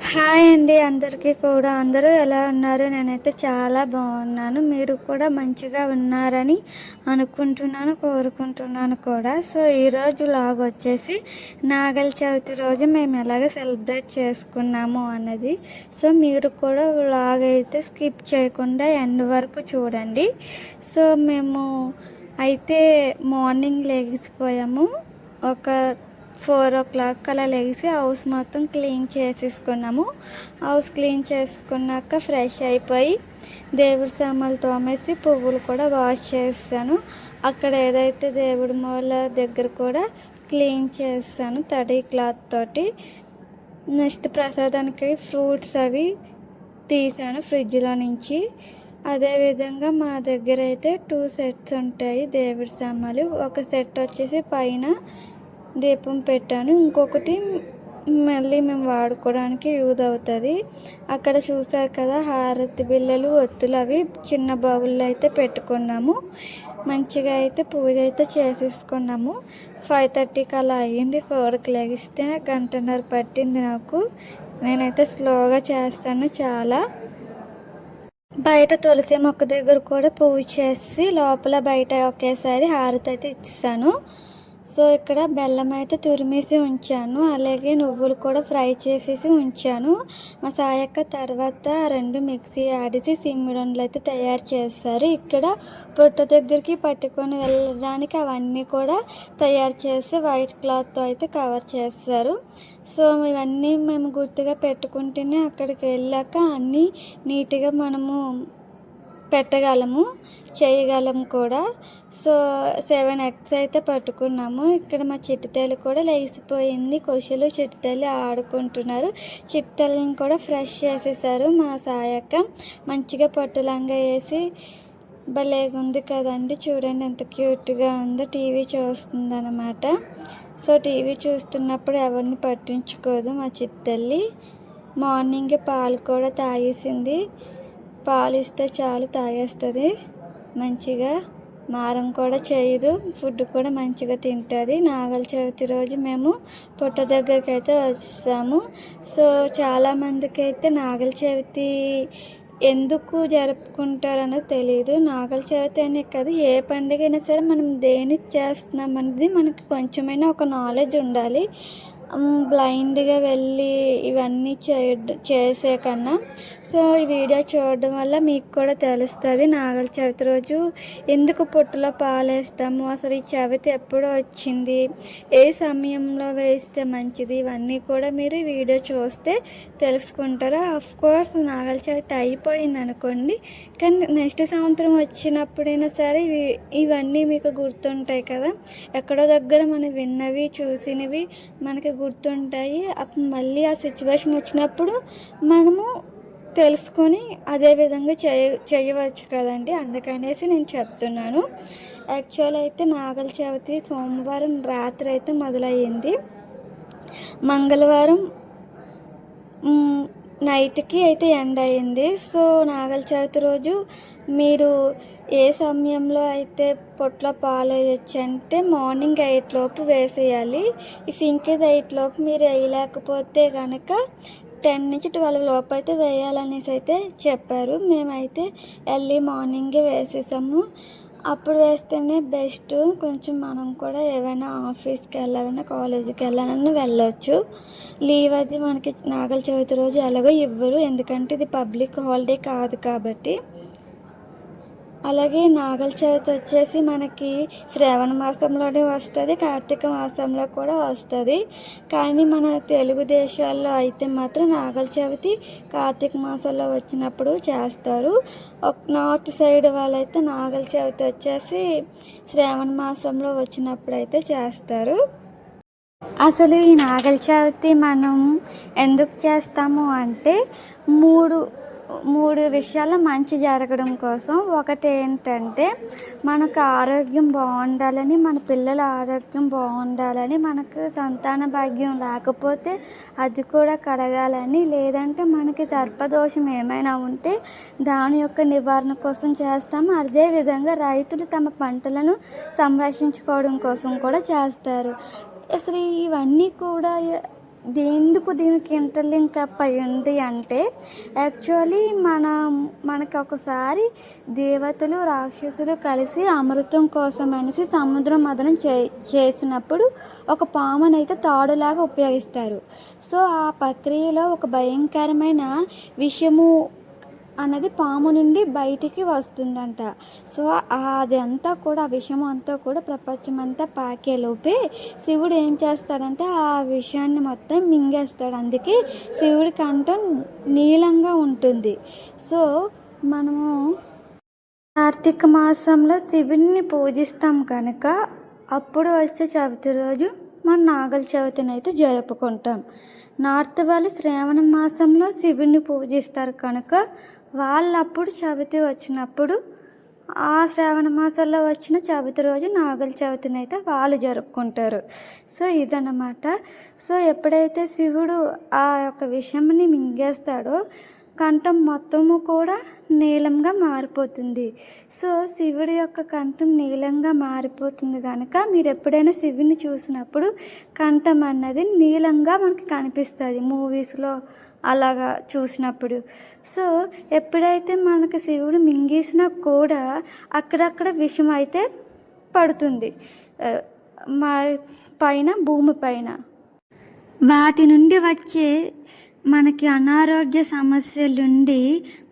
Hi అండి అందరికీ కూడా. అందరూ ఎలా ఉన్నారు? నేనైతే చాలా బాగున్నాను. మీరు కూడా మంచిగా ఉన్నారని అనుకుంటున్నాను కోరుకుంటున్నాను కూడా. సో ఈరోజు లాగ్ వచ్చేసి నాగల చవితి రోజు మేము ఎలాగ సెలబ్రేట్ చేసుకున్నాము అన్నది. సో మీరు కూడా లాగ్ అయితే స్కిప్ చేయకుండా ఎండ్ వరకు చూడండి. సో మేము అయితే మార్నింగ్ లేచిపోయాము ఒక ఫోర్ ఓ క్లాక్ అలా లేచి హౌస్ మొత్తం క్లీన్ చేసేసుకున్నాము. హౌస్ క్లీన్ చేసుకున్నాక ఫ్రెష్ అయిపోయి దేవుడి సామాన్లు తోమేసి పువ్వులు కూడా వాష్ చేస్తాను. అక్కడ ఏదైతే దేవుడి మూల దగ్గర కూడా క్లీన్ చేస్తాను తడి క్లాత్ తోటి. నెక్స్ట్ ప్రసాదానికి ఫ్రూట్స్ అవి తీసాను ఫ్రిడ్జ్లో నుంచి. అదేవిధంగా మా దగ్గర అయితే టూ సెట్స్ ఉంటాయి దేవుడి సామాన్లు. ఒక సెట్ వచ్చేసి పైన దీపం పెట్టాను. ఇంకొకటి మళ్ళీ మేము వాడుకోవడానికి యూజ్ అవుతుంది. అక్కడ చూసారు కదా హారతి బిళ్ళలు ఒత్తులు అవి చిన్న బౌల్లో అయితే పెట్టుకున్నాము. మంచిగా అయితే పూజ అయితే చేసేసుకున్నాము. ఫైవ్ థర్టీకి అలా అయ్యింది. ఫోర్కి లెగిస్తే గంటన్నర పట్టింది నాకు. నేనైతే స్లోగా చేస్తాను చాలా. బయట తులసి మొక్క దగ్గర కూడా పూజ చేసి లోపల బయట ఒకేసారి హారతి అయితే ఇస్తాను. సో ఇక్కడ బెల్లం అయితే తురిమేసి ఉంచాను. అలాగే నువ్వులు కూడా ఫ్రై చేసేసి ఉంచాను. మా సాయక్క తర్వాత రెండు మిక్సీ ఆడిసి సిమ్మిడొండలు అయితే తయారు చేస్తారు. ఇక్కడ పొట్ట దగ్గరికి పట్టుకొని వెళ్ళడానికి అవన్నీ కూడా తయారు చేసి వైట్ క్లాత్తో అయితే కవర్ చేస్తారు. సో ఇవన్నీ మేము గుర్తుగా పెట్టుకుంటేనే అక్కడికి వెళ్ళాక అన్నీ నీట్గా మనము పెట్టగలము చేయగలము కూడా. సో సెవెన్ ఎగ్స్ అయితే పట్టుకున్నాము. ఇక్కడ మా చిట్టితేలు కూడా లేచిపోయింది. కొషులు చిట్టుతల్లి ఆడుకుంటున్నారు. చిట్టుతల్లిని కూడా ఫ్రెష్ చేసేసారు మా సాయక్క. మంచిగా పట్టులంగా వేసి భలే ఉంది కదండి. చూడండి ఎంత క్యూట్గా ఉందో టీవీ చూస్తుందన్నమాట. సో టీవీ చూస్తున్నప్పుడు ఎవరిని పట్టించుకోదు మా చిట్టల్లి మార్నింగ్ పాలు కూడా తాగేసింది. పాలు ఇస్తే చాలు తాగేస్తుంది. మంచిగా మారం కూడా చేయదు. ఫుడ్ కూడా మంచిగా తింటుంది. నాగల చవితి రోజు మేము పుట్ట దగ్గరికి అయితే వస్తాము. సో చాలామందికి అయితే నాగల చవితి ఎందుకు జరుపుకుంటారనేది తెలియదు నాగల చవితి అనే కదా ఏ పండుగ అయినా సరే మనం దేనికి చేస్తున్నాం అనేది మనకి కొంచెమైనా ఒక నాలెడ్జ్ ఉండాలి. బ్లైండ్గా వెళ్ళి ఇవన్నీ చే చేసే కన్నా. సో ఈ వీడియో చూడడం వల్ల మీకు కూడా తెలుస్తుంది నాగల చవితి రోజు ఎందుకు పొట్టులో పాలేస్తాము అసలు ఈ చవితి ఎప్పుడు వచ్చింది ఏ సమయంలో వేస్తే మంచిది ఇవన్నీ కూడా మీరు వీడియో చూస్తే తెలుసుకుంటారు. ఆఫ్కోర్స్ నాగల చవితి అయిపోయింది అనుకోండి కానీ నెక్స్ట్ సంవత్సరం వచ్చినప్పుడైనా సరే ఇవన్నీ మీకు గుర్తుంటాయి కదా. ఎక్కడో దగ్గర మనం విన్నవి చూసినవి మనకి గుర్తుంటాయి. అప్పుడు మళ్ళీ ఆ సిచ్యువేషన్ వచ్చినప్పుడు మనము తెలుసుకొని అదే విధంగా చేయ చేయవచ్చు కదండి. అందుకనేసి నేను చెప్తున్నాను. యాక్చువల్ అయితే నాగల చవితి సోమవారం రాత్రి అయితే మొదలయ్యింది. మంగళవారం నైట్కి అయితే ఎండ్ అయింది సో నాగల చవితి రోజు మీరు ఏ సమయంలో అయితే పొట్ల పాలు వేయచ్చు అంటే మార్నింగ్ ఎయిట్ లోపు వేసేయాలి. ఇఫ్ ఇంకేది ఎయిట్ లోపు మీరు వేయలేకపోతే కనుక టెన్ నుంచి ట్వెల్వ్ లోపు అయితే వేయాలనేసి అయితే చెప్పారు. మేమైతే ఎర్లీ మార్నింగే వేసేసాము. అప్పుడు వేస్తేనే బెస్ట్ కొంచెం మనం కూడా ఏమైనా ఆఫీస్కి వెళ్ళాలన్నా కాలేజీకి వెళ్ళాలన్నా వెళ్ళొచ్చు. లీవ్ అది మనకి నాగల చవితి రోజు ఎలాగో ఇవ్వరు. ఎందుకంటే ఇది పబ్లిక్ హాలిడే కాదు కాబట్టి. అలాగే నాగల చవితి వచ్చేసి మనకి శ్రావణ మాసంలోనే వస్తుంది కార్తీక మాసంలో కూడా వస్తుంది. కానీ మన తెలుగు దేశాల్లో అయితే మాత్రం నాగల చవితి కార్తీక మాసంలో వచ్చినప్పుడు చేస్తారు. నార్త్ సైడ్ వాళ్ళైతే నాగల చవితి వచ్చేసి శ్రావణ మాసంలో వచ్చినప్పుడు అయితే చేస్తారు. అసలు ఈ నాగల చవితి మనం ఎందుకు చేస్తాము అంటే మూడు మూడు విషయాలు మంచి జరగడం కోసం. ఒకటి ఏంటంటే మనకు ఆరోగ్యం బాగుండాలని మన పిల్లల ఆరోగ్యం బాగుండాలని మనకు సంతాన భాగ్యం లేకపోతే అది కూడా కడగాలని లేదంటే మనకి సర్పదోషం ఏమైనా ఉంటే దాని యొక్క నివారణ కోసం చేస్తాము. అదేవిధంగా రైతులు తమ పంటలను సంరక్షించుకోవడం కోసం కూడా చేస్తారు. అసలు ఇవన్నీ కూడా ఎందుకు దీనికి ఇంటర్లింక్ అప్ అయి ఉంది అంటే యాక్చువల్లీ మన మనకి ఒకసారి దేవతలు రాక్షసులు కలిసి అమృతం కోసం అనేసి సముద్రం మదనం చే చేసినప్పుడు ఒక పామునైతే తాడులాగా ఉపయోగిస్తారు. సో ఆ ప్రక్రియలో ఒక భయంకరమైన విషయము అన్నది పాము నుండి బయటికి వస్తుందంట. సో అది అంతా కూడా ఆ విషయం అంతా కూడా ప్రపంచం అంతా పాకేలోపే శివుడు ఏం చేస్తాడంటే ఆ విషయాన్ని మొత్తం మింగేస్తాడు. అందుకే శివుడి కంఠం నీలంగా ఉంటుంది. సో మనము కార్తీక మాసంలో శివుడిని పూజిస్తాం కనుక అప్పుడు వచ్చే చవితి రోజు మనం నాగల చవితిని అయితే జరుపుకుంటాం. నార్త్ వాళ్ళు శ్రావణ మాసంలో శివుడిని పూజిస్తారు కనుక వాళ్ళప్పుడు చవితి వచ్చినప్పుడు ఆ శ్రావణ మాసంలో వచ్చిన చవితి రోజు నాగల చవితిని అయితే వాళ్ళు జరుపుకుంటారు. సో ఇదన్నమాట. సో ఎప్పుడైతే శివుడు ఆ యొక్క విషయంని మింగేస్తాడో కంఠం మొత్తము కూడా నీలంగా మారిపోతుంది. సో శివుడి యొక్క కంఠం నీలంగా మారిపోతుంది కనుక మీరు ఎప్పుడైనా శివుని చూసినప్పుడు కంఠం అన్నది నీలంగా మనకి కనిపిస్తుంది. మూవీస్లో అలాగా చూసినప్పుడు. సో ఎప్పుడైతే మనకు శివుడు మింగేసినా కూడా అక్కడక్కడ విషం అయితే పడుతుంది మా పైన భూమి పైన. వాటి నుండి వచ్చే మనకి అనారోగ్య సమస్యలుండి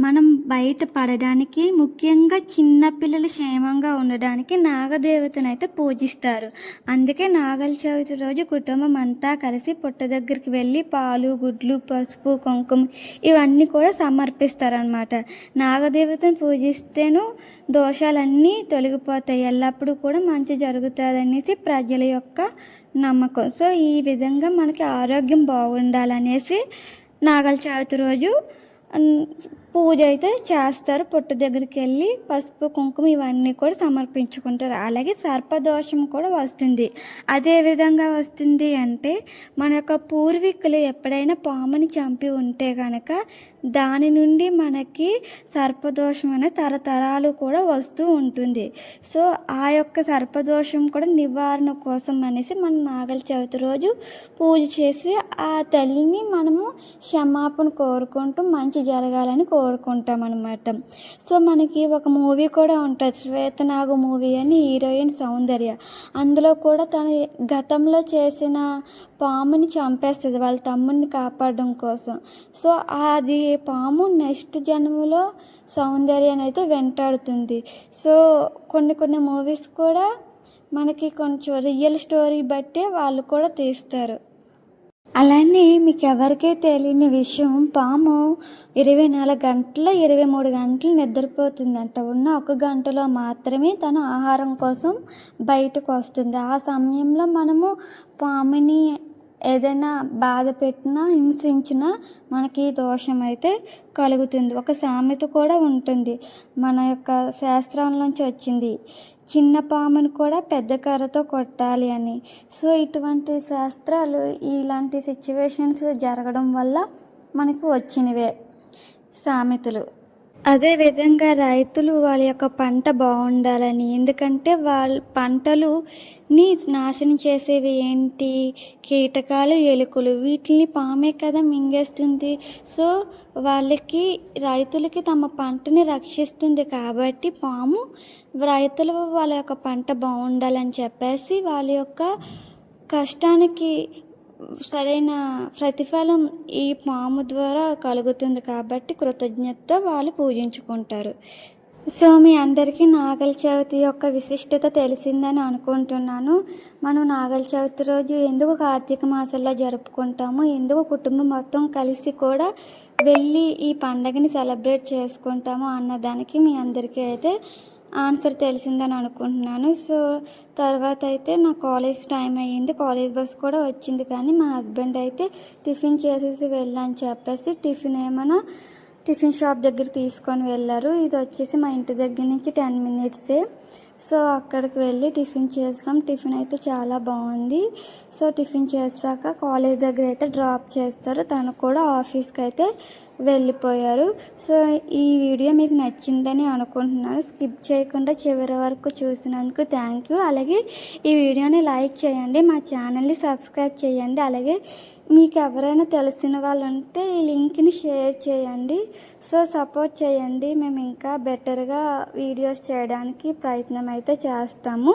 మనం బయటపడడానికి ముఖ్యంగా చిన్నపిల్లలు క్షేమంగా ఉండడానికి నాగదేవతను అయితే పూజిస్తారు. అందుకే నాగల చవితి రోజు కుటుంబం అంతా కలిసి పుట్ట దగ్గరికి వెళ్ళి పాలు గుడ్లు పసుపు కుంకుమ ఇవన్నీ కూడా సమర్పిస్తారనమాట నాగదేవతను పూజిస్తేను దోషాలన్నీ తొలగిపోతాయి. ఎల్లప్పుడూ కూడా మంచి జరుగుతుంది అనేసి ప్రజల యొక్క నమ్మకం. సో ఈ విధంగా మనకి ఆరోగ్యం బాగుండాలనేసి నాగల చవితి రోజు పూజ అయితే చేస్తారు. పొట్టు దగ్గరికి వెళ్ళి పసుపు కుంకుమ ఇవన్నీ కూడా సమర్పించుకుంటారు. అలాగే సర్పదోషం కూడా వస్తుంది. అదే విధంగా వస్తుంది అంటే మన యొక్క పూర్వీకులు ఎప్పుడైనా పాముని చంపి ఉంటే కనుక దాని నుండి మనకి సర్పదోషం అనే తరతరాలు కూడా వస్తూ ఉంటుంది. సో ఆ యొక్క సర్పదోషం కూడా నివారణ కోసం అనేసి మన నాగల చవితి రోజు పూజ చేసి ఆ తల్లిని మనము క్షమాపణ కోరుకుంటూ మంచి జరగాలని కోరుకుంటాం అనమాట సో మనకి ఒక మూవీ కూడా ఉంటుంది. శ్వేతనాగు మూవీ అని హీరోయిన్ సౌందర్య. అందులో కూడా తను గతంలో చేసిన పాముని చంపేస్తుంది. వాళ్ళ తమ్ముడిని కాపాడడం కోసం. సో అది పాము నెక్స్ట్ జన్మలో సౌందర్యాన్ని అయితే వెంటాడుతుంది. సో కొన్ని కొన్ని మూవీస్ కూడా మనకి కొంచెం రియల్ స్టోరీ బట్టే వాళ్ళు కూడా తీస్తారు. అలానే మీకు ఎవరికీ తెలియని విషయం పాము ఇరవై నాలుగు గంటల ఇరవై మూడు గంటలు నిద్రపోతుందంట. ఉన్న ఒక గంటలో మాత్రమే తన ఆహారం కోసం బయటకు వస్తుంది. ఆ సమయంలో మనము పాముని ఏదైనా బాధ పెట్టినా హింసించినా మనకి దోషం అయితే కలుగుతుంది. ఒక సామెత కూడా ఉంటుంది. మన యొక్క శాస్త్రంలోంచి వచ్చింది చిన్న పామును కూడా పెద్ద కర్రతో కొట్టాలి అని. సో ఇటువంటి శాస్త్రాలు ఇలాంటి సిచ్యువేషన్స్ జరగడం వల్ల మనకు వచ్చినవే సామెతలు. అదే విధంగా రైతులు వాళ్ళ యొక్క పంట బాగుండాలని. ఎందుకంటే వాళ్ళ పంటలుని నాశనం చేసేవి ఏంటి? కీటకాలు ఎలుకలు. వీటిని పామే కదా మింగేస్తుంది. సో వాళ్ళకి రైతులకి తమ పంటని రక్షిస్తుంది కాబట్టి పాము రైతులు వాళ్ళ యొక్క పంట బాగుండాలని చెప్పేసి వాళ్ళ యొక్క కష్టానికి సరైన ప్రతిఫలం ఈ పాము ద్వారా కలుగుతుంది కాబట్టి కృతజ్ఞతతో వాళ్ళు పూజించుకుంటారు. సో మీ అందరికీ నాగల చవితి యొక్క విశిష్టత తెలిసిందని అనుకుంటున్నాను. మనం నాగల చవితి రోజు ఎందుకు కార్తీక మాసంలో జరుపుకుంటాము? ఎందుకు కుటుంబం మొత్తం కలిసి కూడా వెళ్ళి ఈ పండగని సెలబ్రేట్ చేసుకుంటాము? అన్నదానికి మీ అందరికీ అయితే ఆన్సర్ తెలిసిందని అనుకుంటున్నాను. సో తర్వాత అయితే నా కాలేజ్ టైం అయ్యింది. కాలేజ్ బస్ కూడా వచ్చింది కానీ మా హస్బెండ్ అయితే టిఫిన్ చేసేసి వెళ్ళని చెప్పేసి టిఫిన్ ఏమైనా టిఫిన్ షాప్ దగ్గర తీసుకొని వెళ్ళారు. ఇది వచ్చేసి మా ఇంటి దగ్గర నుంచి టెన్ మినిట్సే. సో అక్కడికి వెళ్ళి టిఫిన్ చేస్తాం. టిఫిన్ అయితే చాలా బాగుంది. సో టిఫిన్ చేశాక కాలేజ్ దగ్గర అయితే డ్రాప్ చేస్తారు. తను కూడా ఆఫీస్కి అయితే వెళ్ళిపోయారు. సో ఈ వీడియో మీకు నచ్చిందని అనుకుంటున్నాను. స్కిప్ చేయకుండా చివరి వరకు చూసినందుకు థ్యాంక్ యూ. అలాగే ఈ వీడియోని లైక్ చేయండి మా ఛానల్ని సబ్స్క్రైబ్ చేయండి. అలాగే మీకు ఎవరైనా తెలిసిన వాళ్ళు ఉంటే ఈ లింక్ని షేర్ చేయండి. సో సపోర్ట్ చేయండి. మేము ఇంకా బెటర్గా వీడియోస్ చేయడానికి ప్రయత్నం అయితే చేస్తాము.